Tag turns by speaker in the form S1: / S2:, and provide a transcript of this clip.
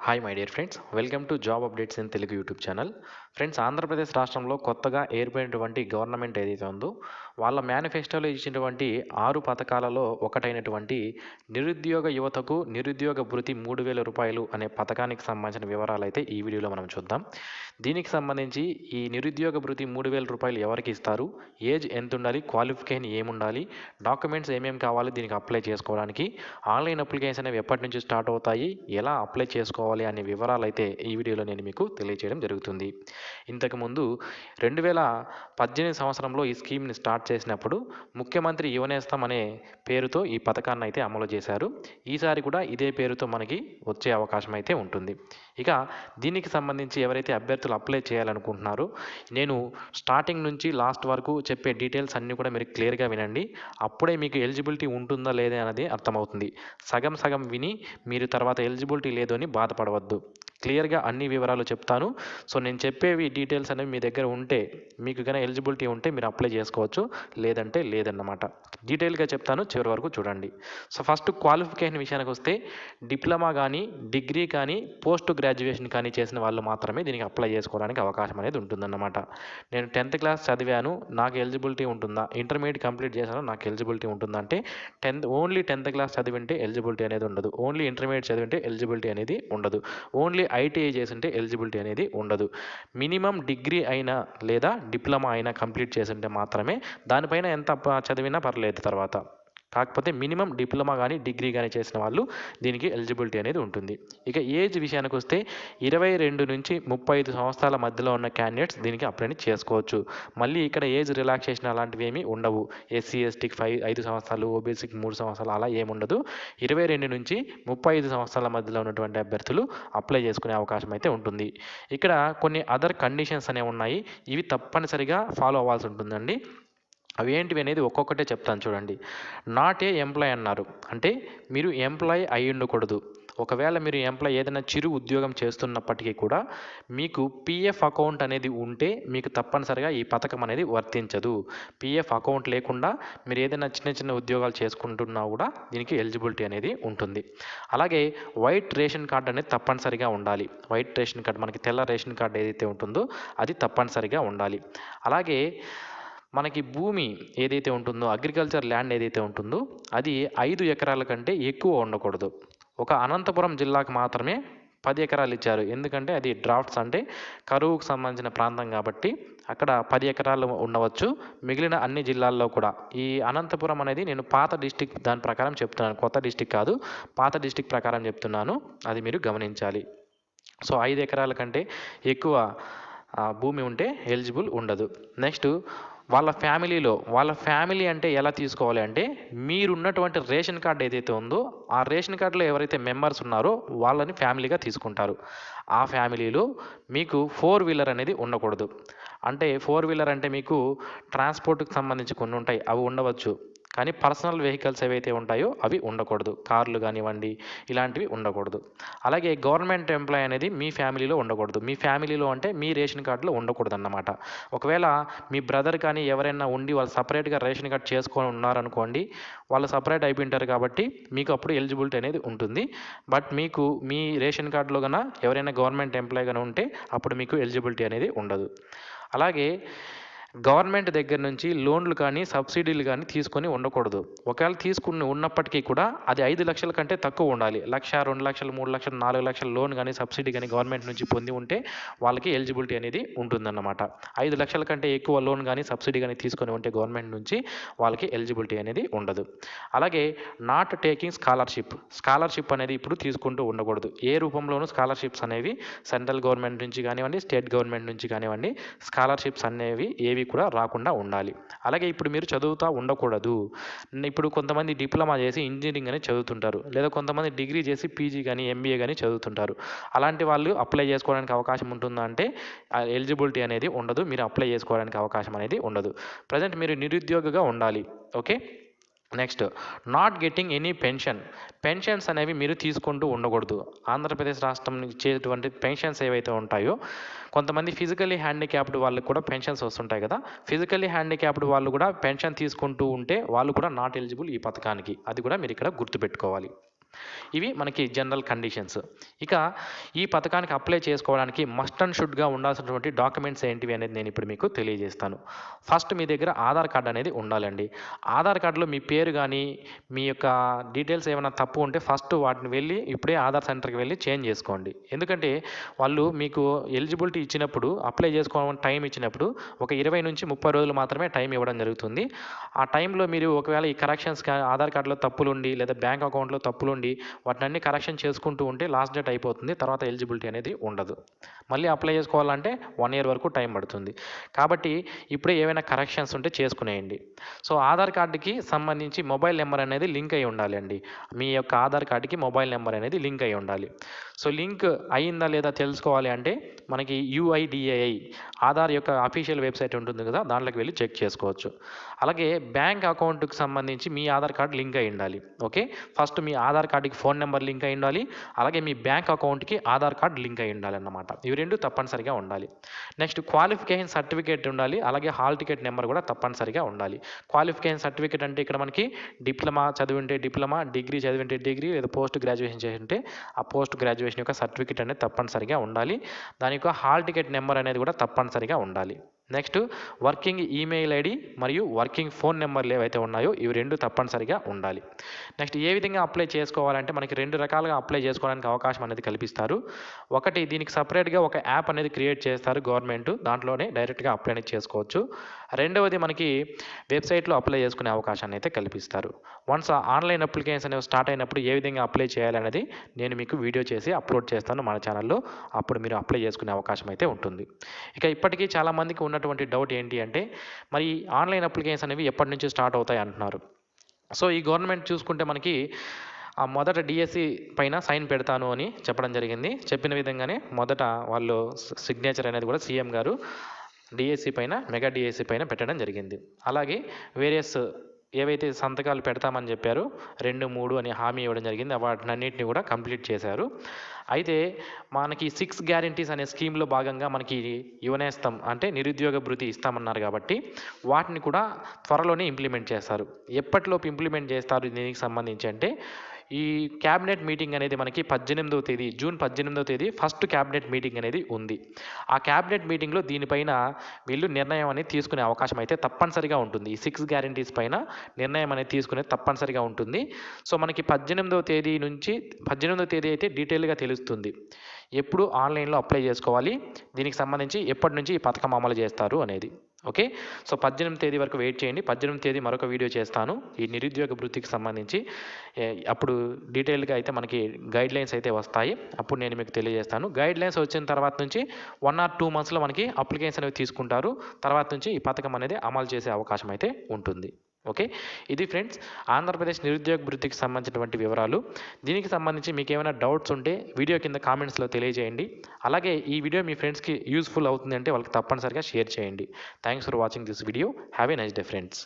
S1: Hi my dear friends welcome to job updates in Telugu YouTube channel friends Andhra Pradesh రాష్ట్రంలో కొత్తగా ఏర్పడినటువంటి government ఏదైతే ఉందో వాళ్ళ మేనిఫెస్టోలో ఇచ్చినటువంటి ఆరు పథకాలలో ఒకటైనటువంటి నిరుద్యోగ యువతకు నిరుద్యోగ భృతి మూడు వేల రూపాయలు అనే పథకానికి సంబంధించిన వివరాలు అయితే ఈ వీడియోలో మనం చూద్దాం. దీనికి సంబంధించి ఈ నిరుద్యోగ భృతి మూడు వేల రూపాయలు ఎవరికి ఇస్తారు? ఏజ్ ఎంత ఉండాలి? క్వాలిఫికేషన్ ఏముండాలి? డాక్యుమెంట్స్ ఏమేమి కావాలి? దీనికి అప్లై చేసుకోవడానికి. ఆన్లైన్ అప్లికేషన్ అనేవి ఎప్పటి నుంచి స్టార్ట్ అవుతాయి? ఎలా అప్లై చేసుకోవాలి? అనే వివరాలు అయితే ఈ వీడియోలో నేను మీకు తెలియజేయడం జరుగుతుంది. ఇంతకుముందు రెండు వేల పద్దెనిమిది సంవత్సరంలో ఈ స్కీమ్ని స్టార్ట్ చేసినప్పుడు ముఖ్యమంత్రి యువనేస్తం అనే పేరుతో ఈ పథకాన్ని అయితే అమలు చేశారు. ఈసారి కూడా ఇదే పేరుతో మనకి వచ్చే అవకాశం అయితే ఉంటుంది. ఇక దీనికి సంబంధించి ఎవరైతే అభ్యర్థులు అప్లై చేయాలనుకుంటున్నారో నేను స్టార్టింగ్ నుంచి లాస్ట్ వరకు చెప్పే డీటెయిల్స్ అన్నీ కూడా మీరు క్లియర్గా వినండి. అప్పుడే మీకు ఎలిజిబిలిటీ ఉంటుందా లేదా అనేది అర్థమవుతుంది. సగం సగం విని మీరు తర్వాత ఎలిజిబిలిటీ లేదు అని పడవద్దు క్లియర్గా అన్ని వివరాలు చెప్తాను. సో నేను చెప్పేవి డీటెయిల్స్ అనేవి మీ దగ్గర ఉంటే మీకు కనుక ఎలిజిబిలిటీ ఉంటే మీరు అప్లై చేసుకోవచ్చు. లేదంటే లేదన్నమాట. డీటెయిల్గా చెప్తాను చివరి వరకు చూడండి. సో ఫస్ట్ క్వాలిఫికేషన్ విషయానికి వస్తే డిప్లొమా కానీ డిగ్రీ కానీ పోస్ట్ గ్రాడ్యుయేషన్ కానీ చేసిన వాళ్ళు మాత్రమే దీనికి అప్లై చేసుకోవడానికి అవకాశం అనేది ఉంటుందన్నమాట. నేను టెన్త్ క్లాస్ చదివాను నాకు ఎలిజిబిలిటీ ఉంటుందా? ఇంటర్మీడియట్ కంప్లీట్ చేశాను నాకు ఎలిజిబిలిటీ ఉంటుందా అంటే టెన్త్ ఓన్లీ టెన్త్ క్లాస్ చదివింటే ఎలిజిబిలిటీ అనేది ఉండదు. ఓన్లీ ఇంటర్మీడియట్ చదివింటే ఎలిజిబిలిటీ అనేది ఉండదు. ఓన్లీ ఐటీఐ చేసింటే ఎలిజిబిలిటీ అనేది ఉండదు. మినిమం డిగ్రీ అయినా లేదా డిప్లొమా అయినా కంప్లీట్ చేసింటే మాత్రమే దానిపైన ఎంత చదివినా పర్లేదు తర్వాత. కాకపోతే మినిమం డిప్లొమా కానీ డిగ్రీ కానీ చేసిన వాళ్ళు దీనికి ఎలిజిబిలిటీ అనేది ఉంటుంది. ఇక ఏజ్ విషయానికి వస్తే ఇరవై రెండు నుంచి ముప్పై ఐదు సంవత్సరాల మధ్యలో ఉన్న క్యాండిడేట్స్ దీనికి అప్లై చేసుకోవచ్చు. మళ్ళీ ఇక్కడ ఏజ్ రిలాక్సేషన్ అలాంటివి ఏమీ ఉండవు. ఎస్సీ ఎస్టీకి ఫైవ్ ఐదు సంవత్సరాలు ఓబీసీకి మూడు సంవత్సరాలు అలా ఏముండదు ఇరవై రెండు నుంచి ముప్పై ఐదు సంవత్సరాల మధ్యలో ఉన్నటువంటి అభ్యర్థులు అప్లై చేసుకునే అవకాశం అయితే ఉంటుంది. ఇక్కడ కొన్ని అదర్ కండిషన్స్ అనేవి ఉన్నాయి. ఇవి తప్పనిసరిగా ఫాలో అవ్వాల్సి ఉంటుందండి. అవి ఏంటివి అనేది ఒక్కొక్కటే చెప్తాను చూడండి. నాట్ ఏ ఎంప్లాయ్ అన్నారు. అంటే మీరు ఎంప్లాయ్ అయి ఉండకూడదు ఒకవేళ మీరు ఎంప్లాయ్ ఏదైనా చిరు ఉద్యోగం చేస్తున్నప్పటికీ కూడా మీకు పిఎఫ్ అకౌంట్ అనేది ఉంటే మీకు తప్పనిసరిగా ఈ పథకం అనేది వర్తించదు. పిఎఫ్ అకౌంట్ లేకుండా మీరు ఏదైనా చిన్న చిన్న ఉద్యోగాలు చేసుకుంటున్నా కూడా దీనికి ఎలిజిబిలిటీ అనేది ఉంటుంది. అలాగే వైట్ రేషన్ కార్డ్ అనేది తప్పనిసరిగా ఉండాలి. వైట్ రేషన్ కార్డ్ మనకి తెల్ల రేషన్ కార్డ్ ఏదైతే ఉంటుందో అది తప్పనిసరిగా ఉండాలి. అలాగే మనకి భూమి ఏదైతే ఉంటుందో అగ్రికల్చర్ ల్యాండ్ ఏదైతే ఉంటుందో అది ఐదు ఎకరాల కంటే ఎక్కువ ఉండకూడదు. ఒక అనంతపురం జిల్లాకు మాత్రమే పది ఎకరాలు ఇచ్చారు. ఎందుకంటే అది డ్రాఫ్ట్స్ అంటే కరువుకు సంబంధించిన ప్రాంతం కాబట్టి అక్కడ పది ఎకరాలు ఉండవచ్చు. మిగిలిన అన్ని జిల్లాల్లో కూడా. ఈ అనంతపురం అనేది నేను పాత డిస్టిక్ దాని ప్రకారం చెప్తున్నాను. కొత్త డిస్టిక్ కాదు పాత డిస్టిక్ ప్రకారం చెప్తున్నాను. అది మీరు గమనించాలి. సో ఐదు ఎకరాల కంటే ఎక్కువ భూమి ఉంటే ఎలిజిబుల్ ఉండదు. నెక్స్ట్ వాళ్ళ ఫ్యామిలీలో వాళ్ళ ఫ్యామిలీ అంటే ఎలా తీసుకోవాలి అంటే మీరున్నటువంటి రేషన్ కార్డు ఏదైతే ఉందో ఆ రేషన్ కార్డులో ఎవరైతే మెంబర్స్ ఉన్నారో వాళ్ళని ఫ్యామిలీగా తీసుకుంటారు. ఆ ఫ్యామిలీలో మీకు ఫోర్ వీలర్ అనేది ఉండకూడదు. అంటే ఫోర్ వీలర్ అంటే మీకు ట్రాన్స్పోర్ట్కి సంబంధించి కొన్ని ఉంటాయి అవి ఉండవచ్చు. కానీ పర్సనల్ వెహికల్స్ ఏవైతే ఉంటాయో అవి ఉండకూడదు. కార్లు కానివ్వండి ఇలాంటివి ఉండకూడదు. అలాగే గవర్నమెంట్ ఎంప్లాయ్ అనేది మీ ఫ్యామిలీలో ఉండకూడదు. మీ ఫ్యామిలీలో అంటే మీ రేషన్ కార్డులో ఉండకూడదు అన్నమాట ఒకవేళ మీ బ్రదర్ కానీ ఎవరైనా ఉండి వాళ్ళు సపరేట్గా రేషన్ కార్డ్ చేసుకొని ఉన్నారనుకోండి వాళ్ళు సపరేట్ అయిపోయింటారు కాబట్టి మీకు అప్పుడు ఎలిజిబిలిటీ అనేది ఉంటుంది. బట్ మీకు మీ రేషన్ కార్డులో కన్నా ఎవరైనా గవర్నమెంట్ ఎంప్లాయ్ కానీ ఉంటే అప్పుడు మీకు ఎలిజిబిలిటీ అనేది ఉండదు. అలాగే గవర్నమెంట్ దగ్గర నుంచి లోన్లు కానీ సబ్సిడీలు కానీ తీసుకొని ఉండకూడదు. ఒకవేళ తీసుకుని ఉన్నప్పటికీ కూడా అది ఐదు లక్షల కంటే తక్కువ ఉండాలి. లక్ష రెండు లక్షలు మూడు లక్షలు నాలుగు లక్షల లోన్ కానీ సబ్సిడీ కానీ గవర్నమెంట్ నుంచి పొంది ఉంటే వాళ్ళకి ఎలిజిబిలిటీ అనేది ఉంటుందన్నమాట. ఐదు లక్షల కంటే ఎక్కువ లోన్ కానీ సబ్సిడీ కానీ తీసుకొని ఉంటే గవర్నమెంట్ నుంచి వాళ్ళకి ఎలిజిబిలిటీ అనేది ఉండదు. అలాగే నాట్ టేకింగ్ స్కాలర్షిప్. స్కాలర్షిప్ అనేది ఇప్పుడు తీసుకుంటూ ఉండకూడదు. ఏ రూపంలోనూ స్కాలర్షిప్స్ అనేవి సెంట్రల్ గవర్నమెంట్ నుంచి కానివ్వండి స్టేట్ గవర్నమెంట్ నుంచి కానివ్వండి స్కాలర్షిప్స్ అనేవి ఏవి కూడా రాకుండా ఉండాలి. అలాగే ఇప్పుడు మీరు చదువుతూ ఉండకూడదు. ఇప్పుడు కొంతమంది డిప్లొమా చేసి ఇంజనీరింగ్ అని చదువుతుంటారు. లేదా కొంతమంది డిగ్రీ చేసి పీజీ కానీ ఎంబీఏ కానీ చదువుతుంటారు. అలాంటి వాళ్ళు అప్లై చేసుకోవడానికి అవకాశం ఉంటుందా అంటే ఎలిజిబిలిటీ అనేది ఉండదు. మీరు అప్లై చేసుకోవడానికి అవకాశం అనేది ఉండదు. ప్రజెంట్ మీరు నిరుద్యోగిగా ఉండాలి. Okay? Next not getting any pension pensions అనేవి మీరు తీసుకుంటూ ఉండకూడదు. ఆంధ్రప్రదేశ్ రాష్ట్రం ఇచ్చేటువంటి పెన్షన్స్ ఏవైతే ఉంటాయో కొంతమంది ఫిజికలీ హ్యాండిక్యాప్డ్ వాళ్ళకి కూడా పెన్షన్స్ వస్తుంటాయి కదా. ఫిజికలీ హ్యాండిక్యాప్డ్ వాళ్ళు కూడా పెన్షన్ తీసుకుంటూ ఉంటే వాళ్ళు కూడా నాట్ ఎలిజిబుల్ ఈ పథకానికి. అది కూడా మీరు ఇక్కడ గుర్తుపెట్టుకోవాలి. ఇవి మనకి జనరల్ కండిషన్స్. ఇక ఈ పథకానికి అప్లై చేసుకోవడానికి మస్ట్ అండ్ షుడ్గా ఉండాల్సినటువంటి డాక్యుమెంట్స్ ఏంటివి అనేది నేను ఇప్పుడు మీకు తెలియజేస్తాను. ఫస్ట్ మీ దగ్గర ఆధార్ కార్డ్ అనేది ఉండాలండి. ఆధార్ కార్డులో మీ పేరు కానీ మీ యొక్క డీటెయిల్స్ ఏమైనా తప్పు ఉంటే ఫస్ట్ వాటిని వెళ్ళి ఇప్పుడే ఆధార్ సెంటర్కి వెళ్ళి చేంజ్ చేసుకోండి. ఎందుకంటే వాళ్ళు మీకు ఎలిజిబిలిటీ ఇచ్చినప్పుడు అప్లై చేసుకోవడం టైం ఇచ్చినప్పుడు ఒక ఇరవై నుంచి ముప్పై రోజులు మాత్రమే టైం ఇవ్వడం జరుగుతుంది. ఆ టైంలో మీరు ఒకవేళ ఈ కరెక్షన్స్ ఆధార్ కార్డులో తప్పులు ఉండి లేదా బ్యాంక్ అకౌంట్లో తప్పులు ఉండి వాటిని అన్ని కరెక్షన్ చేసుకుంటూ ఉంటే లాస్ట్ డేట్ అయిపోతుంది. తర్వాత ఎలిజిబిలిటీ అనేది ఉండదు. మళ్ళీ అప్లై చేసుకోవాలంటే వన్ ఇయర్ వరకు టైం పడుతుంది. కాబట్టి ఇప్పుడే ఏమైనా కరెక్షన్స్ ఉంటే చేసుకునేయండి. సో ఆధార్ కార్డుకి సంబంధించి మొబైల్ నెంబర్ అనేది లింక్ అయి ఉండాలండి. మీ యొక్క ఆధార్ కార్డుకి మొబైల్ నెంబర్ అనేది లింక్ అయి ఉండాలి. సో లింక్ అయిందా లేదా తెలుసుకోవాలి అంటే మనకి యుఐడిఏఐ ఆధార్ యొక్క అఫీషియల్ వెబ్సైట్ ఉంటుంది కదా దాంట్లోకి వెళ్ళి చెక్ చేసుకోవచ్చు. అలాగే బ్యాంక్ అకౌంట్కి సంబంధించి మీ ఆధార్ కార్డు లింక్ అయి ఉండాలి. ఓకే ఫస్ట్ మీ ఆధార్ కార్డుకి ఫోన్ నెంబర్ లింక్ అయి ఉండాలి. అలాగే మీ బ్యాంక్ అకౌంట్కి ఆధార్ కార్డు లింక్ అయి ఉండాలి అన్నమాట ఇవి రెండు తప్పనిసరిగా ఉండాలి. నెక్స్ట్ క్వాలిఫికేషన్ సర్టిఫికేట్ ఉండాలి. అలాగే హాల్ టికెట్ నెంబర్ కూడా తప్పనిసరిగా ఉండాలి. క్వాలిఫికేషన్ సర్టిఫికేట్ అంటే ఇక్కడ మనకి డిప్లొమా చదివింటే డిప్లొమా డిగ్రీ చదివింటే డిగ్రీ లేదా పోస్ట్ గ్రాడ్యుయేషన్ చేసి ఉంటే ఆ పోస్ట్ గ్రాడ్యుయేషన్ యొక్క సర్టిఫికేట్ అనేది తప్పనిసరిగా ఉండాలి. దాని యొక్క హాల్ టికెట్ నెంబర్ అనేది కూడా తప్పనిసరిగా ఉండాలి. నెక్స్ట్ వర్కింగ్ ఈమెయిల్ ఐడి మరియు వర్కింగ్ ఫోన్ నెంబర్లు ఏవైతే ఉన్నాయో ఇవి రెండు తప్పనిసరిగా ఉండాలి. నెక్స్ట్ ఏ విధంగా అప్లై చేసుకోవాలంటే మనకి రెండు రకాలుగా అప్లై చేసుకోవడానికి అవకాశం అనేది కల్పిస్తారు. ఒకటి దీనికి సపరేట్గా ఒక యాప్ అనేది క్రియేట్ చేస్తారు గవర్నమెంట్ దాంట్లోనే డైరెక్ట్గా అప్లై అనేది చేసుకోవచ్చు. రెండవది మనకి వెబ్సైట్లో అప్లై చేసుకునే అవకాశాన్ని అయితే కల్పిస్తారు. వన్స్ ఆన్లైన్ అప్లికేషన్ అనేవి స్టార్ట్ అయినప్పుడు ఏ విధంగా అప్లై చేయాలనేది నేను మీకు వీడియో చేసి అప్లోడ్ చేస్తాను మన ఛానల్లో అప్పుడు మీరు అప్లై చేసుకునే అవకాశం అయితే ఉంటుంది. ఇక ఇప్పటికీ చాలామందికి ఉన్నటువంటి డౌట్ ఏంటి అంటే మరి ఆన్లైన్ అప్లికేషన్ అనేవి ఎప్పటి నుంచి స్టార్ట్ అవుతాయి అంటున్నారు. సో ఈ గవర్నమెంట్ చూసుకుంటే మనకి ఆ మొదట డిఎస్సి పైన సైన్ పెడతాను అని చెప్పడం జరిగింది. చెప్పిన విధంగానే మొదట వాళ్ళు సిగ్నేచర్ అనేది కూడా సీఎం గారు డిఎస్సి పైన మెగా డిఎస్సి పైన పెట్టడం జరిగింది. అలాగే వేరియస్ ఏవైతే సంతకాలు పెడతామని చెప్పారో రెండు మూడు అని హామీ ఇవ్వడం జరిగింది. వాటినన్నింటినీ కూడా కంప్లీట్ చేశారు. అయితే మనకి సిక్స్ గ్యారంటీస్ అనే స్కీమ్లో భాగంగా మనకి యువనేస్తం అంటే నిరుద్యోగ భృతి ఇస్తామన్నారు కాబట్టి వాటిని కూడా త్వరలోనే ఇంప్లిమెంట్ చేస్తారు. ఎప్పటిలోపు ఇంప్లిమెంట్ చేస్తారు దీనికి సంబంధించి అంటే ఈ క్యాబినెట్ మీటింగ్ అనేది మనకి పద్దెనిమిదవ తేదీ జూన్ పద్దెనిమిదవ తేదీ ఫస్ట్ క్యాబినెట్ మీటింగ్ అనేది ఉంది. ఆ క్యాబినెట్ మీటింగ్లో దీనిపైన వీళ్ళు నిర్ణయం అనేది తీసుకునే అవకాశం అయితే తప్పనిసరిగా ఉంటుంది. ఈ సిక్స్ గ్యారంటీస్ పైన నిర్ణయం అనేది తీసుకునే తప్పనిసరిగా ఉంటుంది. సో మనకి పద్దెనిమిదవ తేదీ నుంచి పద్దెనిమిదవ తేదీ అయితే డీటెయిల్గా తెలుస్తుంది. ఎప్పుడు ఆన్లైన్లో అప్లై చేసుకోవాలి? దీనికి సంబంధించి ఎప్పటి నుంచి ఈ పథకం అమలు చేస్తారు అనేది. ఓకే? సో పద్దెనిమిది తేదీ వరకు వెయిట్ చేయండి. పద్దెనిమిది తేదీ మరొక వీడియో చేస్తాను. ఈ నిరుద్యోగ వృత్తికి సంబంధించి. అప్పుడు డీటెయిల్గా అయితే మనకి గైడ్ లైన్స్ అయితే వస్తాయి. అప్పుడు నేను మీకు తెలియజేస్తాను. గైడ్ లైన్స్ వచ్చిన తర్వాత నుంచి వన్ ఆర్ టూ మంత్స్లో మనకి అప్లికేషన్ అనేవి తీసుకుంటారు. తర్వాత నుంచి ఈ పథకం అనేది అమలు చేసే అవకాశం అయితే ఉంటుంది. ఓకే? ఇది ఫ్రెండ్స్ ఆంధ్రప్రదేశ్ నిరుద్యోగ వృత్తికి సంబంధించినటువంటి వివరాలు. దీనికి సంబంధించి మీకు ఏమైనా డౌట్స్ ఉంటే వీడియో కింద కామెంట్స్లో తెలియజేయండి. అలాగే ఈ వీడియో మీ ఫ్రెండ్స్కి యూస్ఫుల్ అవుతుంది అంటే వాళ్ళకి తప్పనిసరిగా షేర్ చేయండి. Thanks for watching this video. Have a nice day friends.